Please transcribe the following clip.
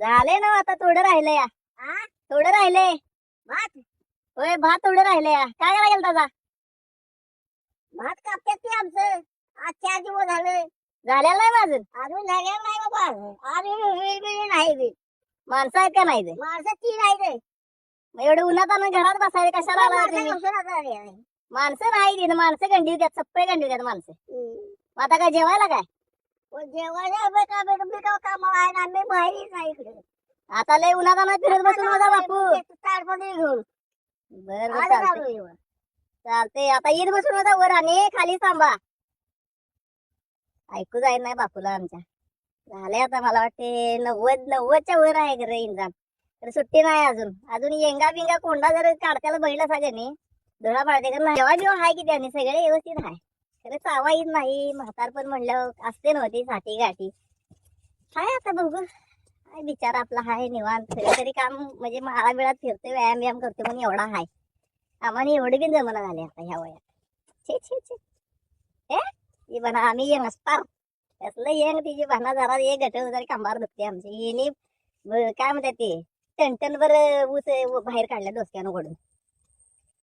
झाले ना आता थोडं राहिलंय. या थोडं राहिलंय. भात? होय भात थोडं राहिलंय. या काय करायला गेलं दादा? भात कापतात ते आमचं. आज चार दिवस झाले. झालेलं नाही माझं अजून. झालेलं नाही बाबा. अजून वेगवेगळे नाही बी. माणसं आहेत का नाही ते माणसं तीन आहे ते मग एवढं उन्हात आणून घरात बसायला कशाला आला माणसं तुम्ही? नाही तिथं माणसं गंडी होत्यात सप्पे गंडी होत्यात माणसं. मग आता काय जेवायला काय? कामाला आहे ना बाहेरच नाही इकडे. आता लय उन्हात आणून फिरत बसून माझा बापू. ताडपत्री घेऊन. बर. चालते आता येत बसून होता वर आणि खाली थांबा. ऐकू जाईल नाही बापूला आमच्या. झाले आता मला वाटते नव्वद नव्वदच्या वर आहे खरं इंजाम तर सुट्टी नाही अजून. अजून येंगा बिंगा कोंडा जर काढत्याला बघितला सगळ्यांनी धुळा पाडते का जेव्हा जेव्हा आहे की त्यांनी सगळे व्यवस्थित आहे खरं चावा येत नाही म्हातार पण म्हणलं असते नव्हती हो साठी गाठी. हाय आता बघू. काय आपला हाय निवांत. सगळं तरी काम म्हणजे माळा बिळात फिरते व्यायाम व्यायाम करते म्हणून एवढा हाय. आम्हाला एवढे बी जमना झाले आता ह्या वयात. छे छे छे. हे बना आम्ही येंग असणार त्यातलं येंग तिची भाना जरा ये गट जरी कांबार दुखते आमची. येणे काय म्हणतात ते टनटनभर ऊस बाहेर काढल्या डोसक्यानं उघडून